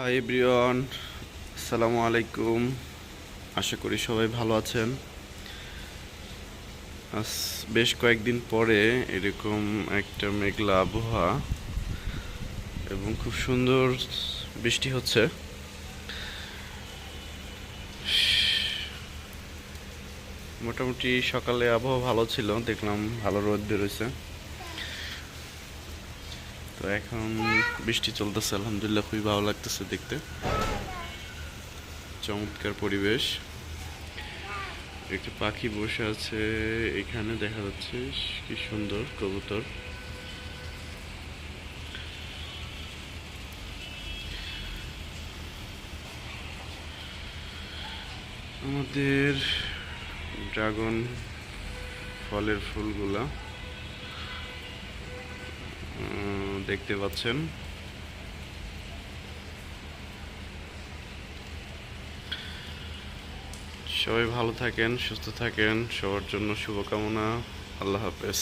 Hi everyone আসসালামু আলাইকুম আশা করি সবাই ভালো আছেন। আজ বেশ কয়েকদিন পরে এরকম একটা মেঘলা আবহাওয়া এবং খুব সুন্দর বৃষ্টি হচ্ছে। মোটামুটি সকালে আবহাওয়া ভালো ছিল, দেখলাম ভালো রোদ বেরোছে তো এখন বৃষ্টি চলতেছে, আলহামদুলিল্লাহ খুবই ভালো লাগতেছে দেখতে। চমৎকার পরিবেশ। একটি পাখি বসে আছে, এখানে দেখা যাচ্ছে কি সুন্দর কবুতর। আমাদের ড্রাগন ফলের ফুলগুলা। দেখতে পাচ্ছেন। সবাই ভালো থাকেন সুস্থ থাকেন সবার জন্য শুভকামনা। আল্লাহ হাফেজ।